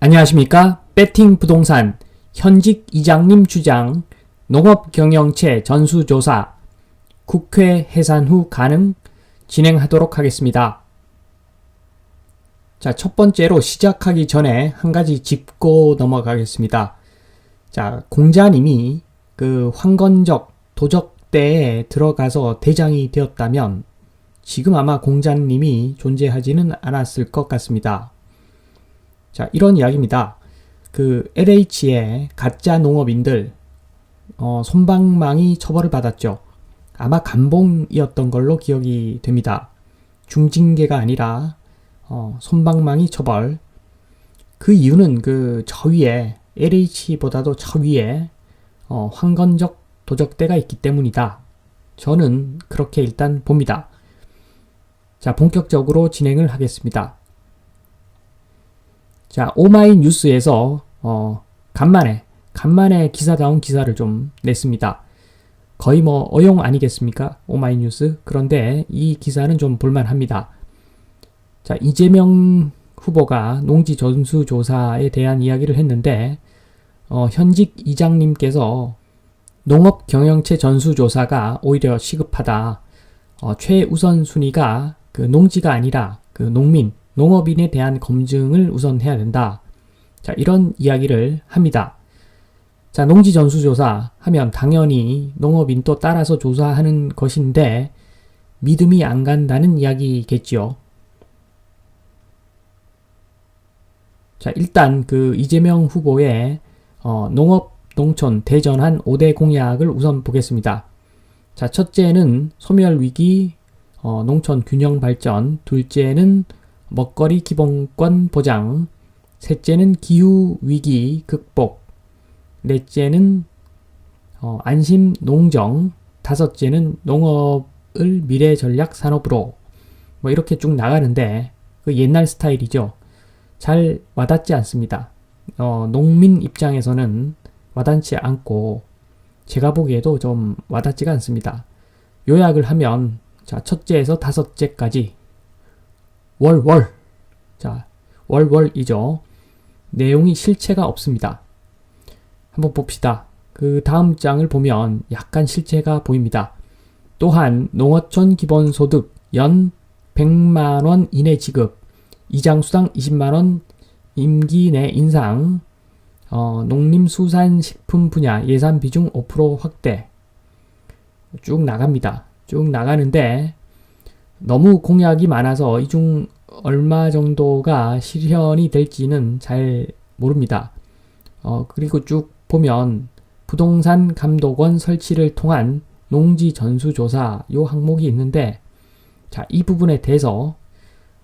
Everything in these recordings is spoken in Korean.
안녕하십니까? 배팅 부동산 현직 이장님 주장 농업 경영체 전수조사 국회 해산 후 가능 진행하도록 하겠습니다. 자, 첫 번째로 시작하기 전에 한 가지 짚고 넘어가겠습니다. 자, 공자님이 그 황건적 도적대에 들어가서 대장이 되었다면 지금 아마 공자님이 존재하지는 않았을 것 같습니다. 자, 이런 이야기입니다. 그 LH의 가짜 농업인들, 어, 손방망이 처벌을 받았죠. 아마 감봉이었던 걸로 기억이 됩니다. 중징계가 아니라, 어, 손방망이 처벌. 그 이유는 그 저 위에, LH보다도 저 위에, 어, 황건적 도적대가 있기 때문이다. 저는 그렇게 일단 봅니다. 자, 본격적으로 진행을 하겠습니다. 자, 오마이뉴스에서 어, 간만에 간만에 기사다운 기사를 좀 냈습니다. 거의 뭐 어용 아니겠습니까? 오마이뉴스. 그런데 이 기사는 좀 볼만합니다. 자, 이재명 후보가 농지 전수 조사에 대한 이야기를 했는데 어, 현직 이장님께서 농업 경영체 전수 조사가 오히려 시급하다. 어, 최우선 순위가 그 농지가 아니라 그 농민 농업인에 대한 검증을 우선 해야 된다. 자, 이런 이야기를 합니다. 자, 농지 전수조사 하면 당연히 농업인 또 따라서 조사하는 것인데 믿음이 안 간다는 이야기겠지요. 자, 일단 그 이재명 후보의 어, 농업, 농촌, 대전한 5대 공약을 우선 보겠습니다. 자, 첫째는 소멸 위기, 어, 농촌 균형 발전, 둘째는 먹거리 기본권 보장, 셋째는 기후 위기 극복, 넷째는 어, 안심 농정, 다섯째는 농업을 미래 전략 산업으로 뭐 이렇게 쭉 나가는데 그 옛날 스타일이죠. 잘 와닿지 않습니다. 어, 농민 입장에서는 와닿지 않고 제가 보기에도 좀 와닿지가 않습니다. 요약을 하면 자 첫째에서 다섯째까지 월월 자 월월이죠. 내용이 실체가 없습니다. 한번 봅시다. 그 다음 장을 보면 약간 실체가 보입니다. 또한 농어촌 기본소득 연 100만원 이내 지급, 이장수당 20만원 임기 내 인상, 어, 농림수산식품 분야 예산 비중 5% 확대 쭉 나갑니다. 쭉 나가는데 너무 공약이 많아서 이 중 얼마 정도가 실현이 될지는 잘 모릅니다. 어, 그리고 쭉 보면 부동산 감독원 설치를 통한 농지 전수조사 요 항목이 있는데 자, 이 부분에 대해서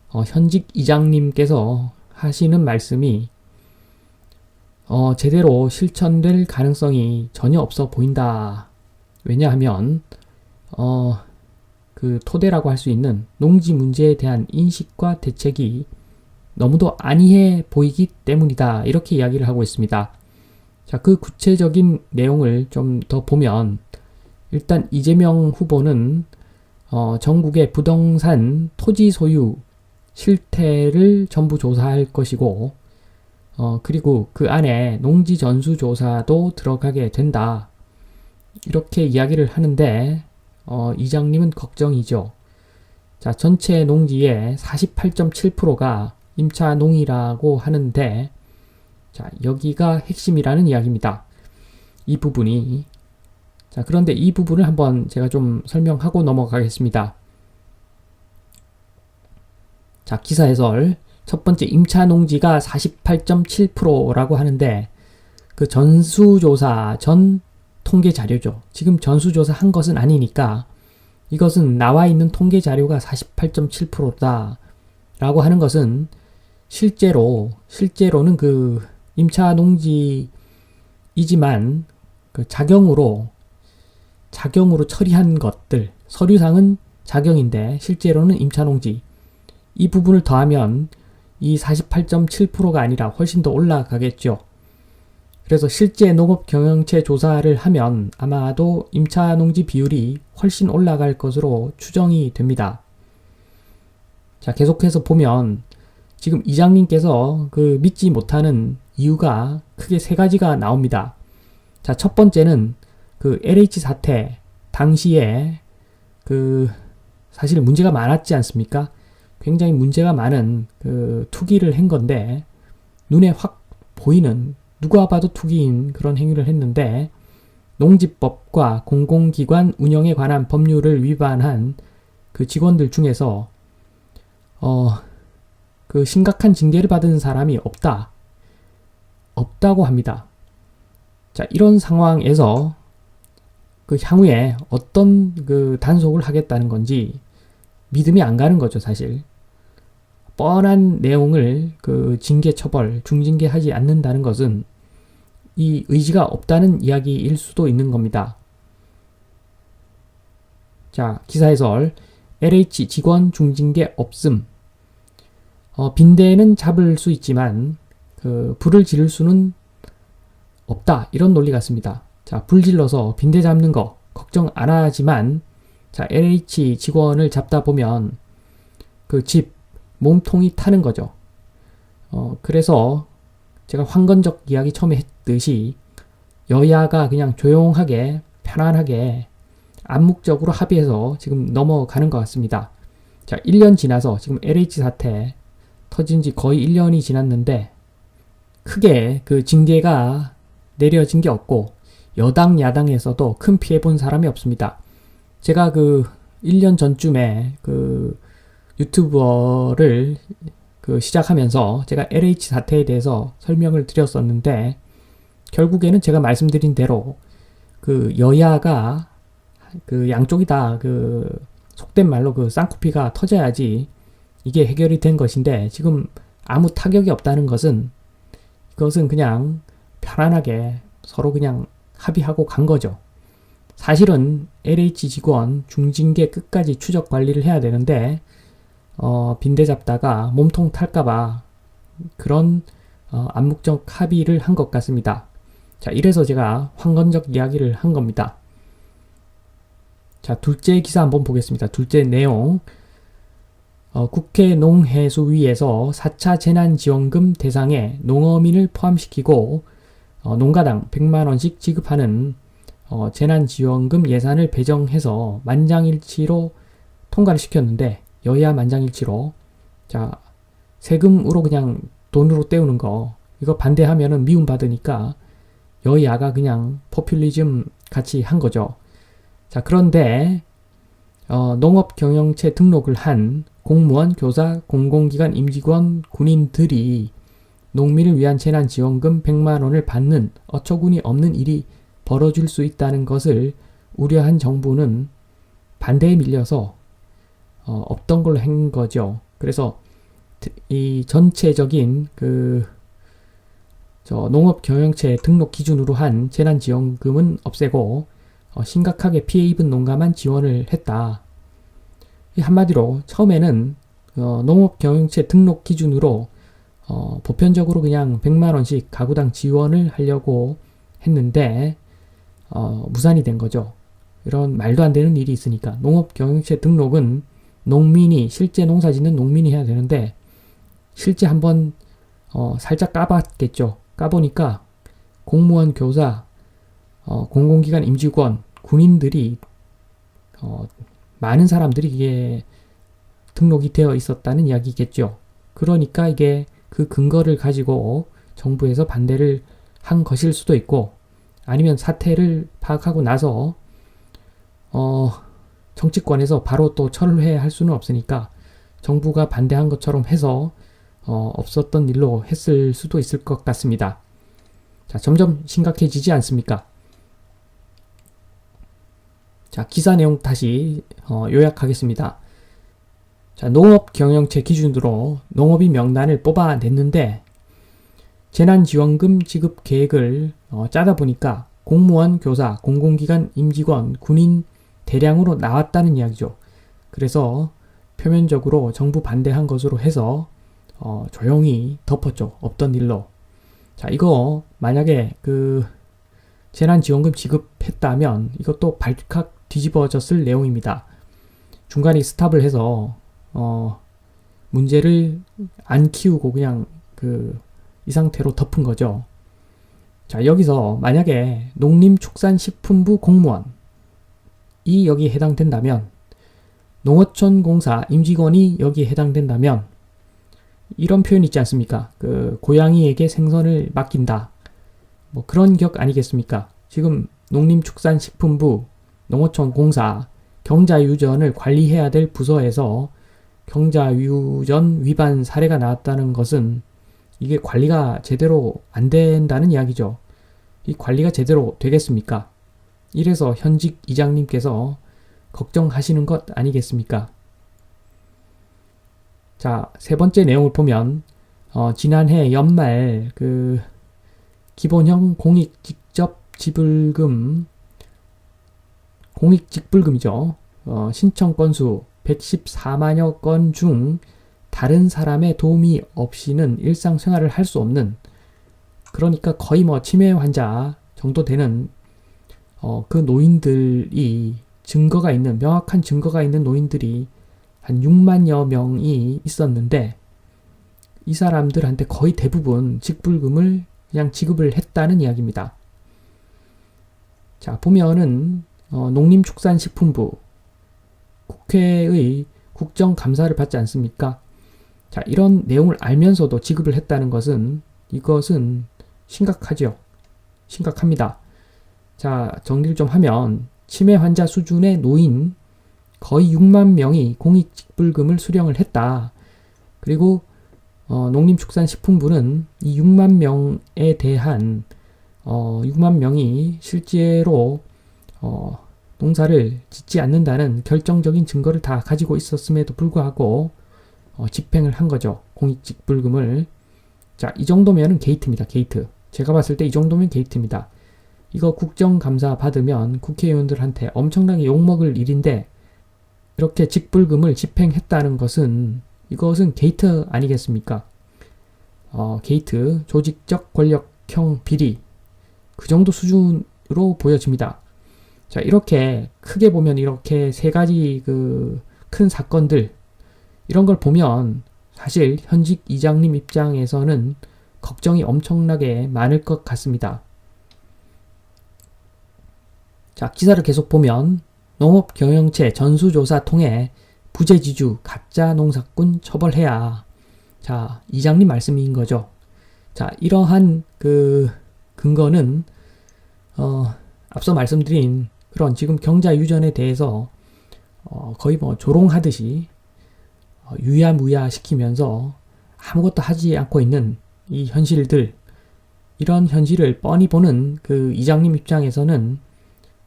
어, 현직 이장님께서 하시는 말씀이 어, 제대로 실천될 가능성이 전혀 없어 보인다. 왜냐하면 어, 그 토대라고 할 수 있는 농지 문제에 대한 인식과 대책이 너무도 안이해 보이기 때문이다. 이렇게 이야기를 하고 있습니다. 자, 그 구체적인 내용을 좀 더 보면 일단 이재명 후보는 어, 전국의 부동산 토지 소유 실태를 전부 조사할 것이고 어, 그리고 그 안에 농지 전수 조사도 들어가게 된다. 이렇게 이야기를 하는데 어, 이장님은 걱정이죠. 자, 전체 농지의 48.7%가 임차 농이라고 하는데, 자, 여기가 핵심이라는 이야기입니다. 이 부분이. 자, 그런데 이 부분을 한번 제가 좀 설명하고 넘어가겠습니다. 자, 기사 해설. 첫 번째, 임차 농지가 48.7%라고 하는데, 그 전수조사 전 통계 자료죠. 지금 전수조사 한 것은 아니니까 이것은 나와 있는 통계 자료가 48.7%다 라고 하는 것은 실제로 실제로는 그 임차 농지이지만 그 자경으로 자경으로 처리한 것들 서류상은 자경인데 실제로는 임차 농지 이 부분을 더하면 이 48.7%가 아니라 훨씬 더 올라가겠죠. 그래서 실제 농업 경영체 조사를 하면 아마도 임차 농지 비율이 훨씬 올라갈 것으로 추정이 됩니다. 자, 계속해서 보면 지금 이장님께서 그 믿지 못하는 이유가 크게 세 가지가 나옵니다. 자, 첫 번째는 그 LH 사태 당시에 그 사실 문제가 많았지 않습니까? 굉장히 문제가 많은 그 투기를 한 건데 눈에 확 보이는 누가 봐도 투기인 그런 행위를 했는데 농지법과 공공기관 운영에 관한 법률을 위반한 그 직원들 중에서 어, 그 심각한 징계를 받은 사람이 없다. 없다고 합니다. 자, 이런 상황에서 그 향후에 어떤 그 단속을 하겠다는 건지 믿음이 안 가는 거죠, 사실. 뻔한 내용을 그 징계 처벌, 중징계 하지 않는다는 것은 이 의지가 없다는 이야기일 수도 있는 겁니다. 자, 기사 해설. LH 직원 중징계 없음. 어, 빈대는 잡을 수 있지만 그 불을 지를 수는 없다. 이런 논리 같습니다. 자, 불 질러서 빈대 잡는 거 걱정 안 하지만 자, LH 직원을 잡다 보면 그 집 몸통이 타는 거죠. 어, 그래서 제가 황건적 이야기 처음에 했 듯이 여야가 그냥 조용하게 편안하게 암묵적으로 합의해서 지금 넘어가는 것 같습니다. 자, 1년 지나서 지금 LH 사태 터진 지 거의 1년이 지났는데 크게 그 징계가 내려진 게 없고 여당 야당에서도 큰 피해 본 사람이 없습니다. 제가 그 1년 전쯤에 그 유튜버를 그 시작하면서 제가 LH 사태에 대해서 설명을 드렸었는데 결국에는 제가 말씀드린 대로 그 여야가 그 양쪽이 다 그 속된 말로 그 쌍코피가 터져야지 이게 해결이 된 것인데 지금 아무 타격이 없다는 것은 이것은 그냥 편안하게 서로 그냥 합의하고 간 거죠. 사실은 LH 직원 중징계 끝까지 추적 관리를 해야 되는데 어, 빈대 잡다가 몸통 탈까봐 그런 어, 암묵적 합의를 한 것 같습니다. 자, 이래서 제가 황건적 이야기를 한 겁니다. 자, 둘째 기사 한번 보겠습니다. 둘째 내용. 어, 국회 농해수위에서 4차 재난지원금 대상에 농어민을 포함시키고 어, 농가당 100만원씩 지급하는 어, 재난지원금 예산을 배정해서 만장일치로 통과를 시켰는데 여야 만장일치로 자 세금으로 그냥 돈으로 때우는 거 이거 반대하면은 미움받으니까 여야가 그냥 포퓰리즘 같이 한 거죠. 자 그런데 어, 농업 경영체 등록을 한 공무원, 교사, 공공기관 임직원, 군인들이 농민을 위한 재난지원금 100만 원을 받는 어처구니 없는 일이 벌어질 수 있다는 것을 우려한 정부는 반대에 밀려서 어, 없던 걸로 한 거죠. 그래서 이 전체적인 그 저 농업 경영체 등록 기준으로 한 재난지원금은 없애고 어, 심각하게 피해 입은 농가만 지원을 했다. 한마디로 처음에는 어, 농업 경영체 등록 기준으로 어, 보편적으로 그냥 100만 원씩 가구당 지원을 하려고 했는데 어, 무산이 된 거죠. 이런 말도 안 되는 일이 있으니까 농업 경영체 등록은 농민이 실제 농사 짓는 농민이 해야 되는데 실제 한번 어, 살짝 까봤겠죠. 까보니까 공무원, 교사, 어, 공공기관 임직원, 군인들이 어, 많은 사람들이 이게 등록이 되어 있었다는 이야기겠죠. 그러니까 이게 그 근거를 가지고 정부에서 반대를 한 것일 수도 있고 아니면 사태를 파악하고 나서 어 정치권에서 바로 또 철회할 수는 없으니까 정부가 반대한 것처럼 해서 어 없었던 일로 했을 수도 있을 것 같습니다. 자, 점점 심각해지지 않습니까? 자, 기사 내용 다시 어, 요약하겠습니다. 자, 농업 경영체 기준으로 농업인 명단을 뽑아냈는데 재난지원금 지급 계획을 어, 짜다 보니까 공무원, 교사, 공공기관, 임직원, 군인 대량으로 나왔다는 이야기죠. 그래서 표면적으로 정부 반대한 것으로 해서 어, 조용히 덮었죠. 없던 일로. 자, 이거 만약에 그 재난지원금 지급했다면 이것도 발칵 뒤집어졌을 내용입니다. 중간에 스탑을 해서 어, 문제를 안 키우고 그냥 그 이 상태로 덮은 거죠. 자, 여기서 만약에 농림축산식품부 공무원 이 여기 해당된다면 농어촌 공사 임직원이 여기에 해당된다면 이런 표현 있지 않습니까? 그 고양이에게 생선을 맡긴다. 뭐 그런 격 아니겠습니까? 지금 농림축산식품부 농어촌 공사 경자유전을 관리해야 될 부서에서 경자유전 위반 사례가 나왔다는 것은 이게 관리가 제대로 안 된다는 이야기죠. 이 관리가 제대로 되겠습니까? 이래서 현직 이장님께서 걱정하시는 것 아니겠습니까? 자, 세 번째 내용을 보면, 어, 지난해 연말 그 기본형 공익 직접 지불금, 공익 직불금이죠. 어, 신청 건수 114만여 건 중 다른 사람의 도움이 없이는 일상생활을 할 수 없는 그러니까 거의 뭐 치매 환자 정도 되는 어, 그 노인들이 증거가 있는 명확한 증거가 있는 노인들이 한 6만여 명이 있었는데 이 사람들한테 거의 대부분 직불금을 그냥 지급을 했다는 이야기입니다. 자 보면은 어, 농림축산식품부 국회의 국정감사를 받지 않습니까? 자 이런 내용을 알면서도 지급을 했다는 것은 이것은 심각하죠. 심각합니다. 자, 정리를 좀 하면 치매 환자 수준의 노인 거의 6만 명이 공익직불금을 수령을 했다. 그리고 어, 농림축산식품부는 이 6만 명에 대한 어, 6만 명이 실제로 어, 농사를 짓지 않는다는 결정적인 증거를 다 가지고 있었음에도 불구하고 어, 집행을 한 거죠. 공익직불금을. 자, 이 정도면은 게이트입니다. 게이트. 제가 봤을 때 이 정도면 게이트입니다. 이거 국정감사 받으면 국회의원들한테 엄청나게 욕먹을 일인데 이렇게 직불금을 집행했다는 것은 이것은 게이트 아니겠습니까? 어, 게이트 조직적 권력형 비리 그 정도 수준으로 보여집니다. 자 이렇게 크게 보면 이렇게 세 가지 그 큰 사건들 이런 걸 보면 사실 현직 이장님 입장에서는 걱정이 엄청나게 많을 것 같습니다. 자, 기사를 계속 보면 농업 경영체 전수조사 통해 부재지주 가짜 농사꾼 처벌해야. 자, 이장님 말씀인 거죠. 자, 이러한 그 근거는 어, 앞서 말씀드린 그런 지금 경자 유전에 대해서 어, 거의 뭐 조롱하듯이 어, 유야무야 시키면서 아무것도 하지 않고 있는 이 현실들 이런 현실을 뻔히 보는 그 이장님 입장에서는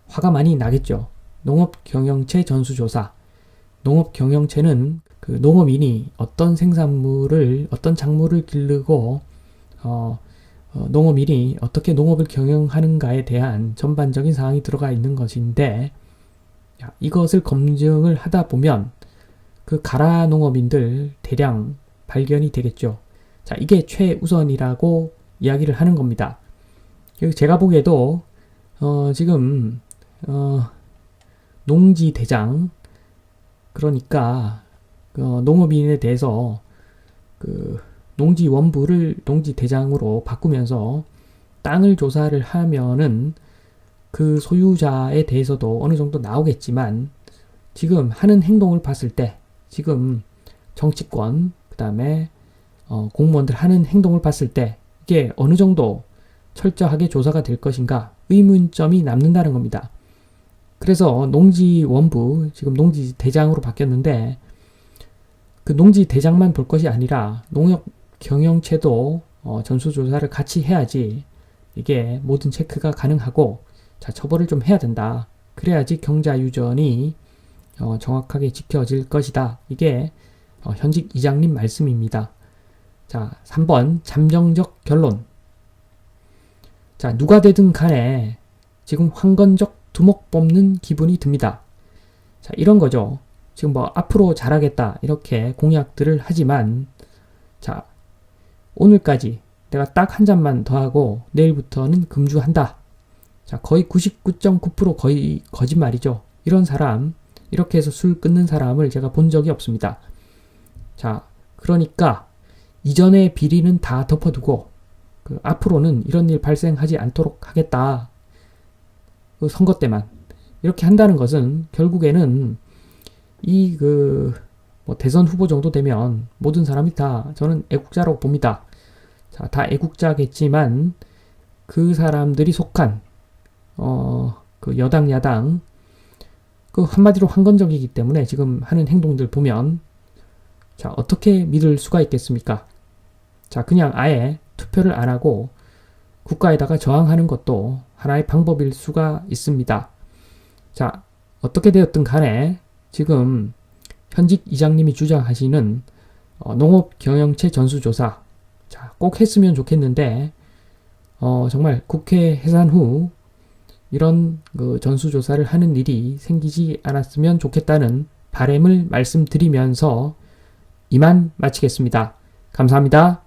화가 많이 나겠죠. 농업 경영체 전수조사. 농업 경영체는 그 농업인이 어떤 생산물을 어떤 작물을 기르고 어, 어, 농업인이 어떻게 농업을 경영하는가에 대한 전반적인 사항이 들어가 있는 것인데 야, 이것을 검증을 하다 보면 그 가라 농업인들 대량 발견이 되겠죠. 자, 이게 최우선이라고 이야기를 하는 겁니다. 제가 보기에도 어, 지금 어, 농지 대장 그러니까 어, 농업인에 대해서 그 농지 원부를 농지 대장으로 바꾸면서 땅을 조사를 하면은 그 소유자에 대해서도 어느 정도 나오겠지만 지금 하는 행동을 봤을 때 지금 정치권 그 다음에 어, 공무원들 하는 행동을 봤을 때 이게 어느 정도 철저하게 조사가 될 것인가 의문점이 남는다는 겁니다. 그래서 농지 원부 지금 농지 대장으로 바뀌었는데 그 농지 대장만 볼 것이 아니라 농업 경영체도 어, 전수조사를 같이 해야지 이게 모든 체크가 가능하고 자 처벌을 좀 해야 된다. 그래야지 경자 유전이 어, 정확하게 지켜질 것이다. 이게 어, 현직 이장님 말씀입니다. 자, 3번 잠정적 결론. 자, 누가 되든 간에 지금 황건적 두목 뽑는 기분이 듭니다. 자, 이런 거죠. 지금 뭐 앞으로 잘하겠다 이렇게 공약들을 하지만 자, 오늘까지 내가 딱 한 잔만 더 하고 내일부터는 금주한다. 자, 거의 99.9% 거의 거짓말이죠. 이런 사람, 이렇게 해서 술 끊는 사람을 제가 본 적이 없습니다. 자, 그러니까 이전의 비리는 다 덮어두고 그 앞으로는 이런 일 발생하지 않도록 하겠다. 그 선거 때만 이렇게 한다는 것은 결국에는 이 그 뭐 대선 후보 정도 되면 모든 사람이 다 저는 애국자라고 봅니다. 자, 다 애국자겠지만 그 사람들이 속한 어 그 여당 야당 그 한마디로 황건적이기 때문에 지금 하는 행동들 보면 자 어떻게 믿을 수가 있겠습니까? 자 그냥 아예 투표를 안 하고 국가에다가 저항하는 것도 하나의 방법일 수가 있습니다. 자 어떻게 되었든 간에 지금 현직 이장님이 주장하시는 어, 농업 경영체 전수조사 자, 꼭 했으면 좋겠는데 어, 정말 국회 해산 후 이런 그 전수조사를 하는 일이 생기지 않았으면 좋겠다는 바램을 말씀드리면서 이만 마치겠습니다. 감사합니다.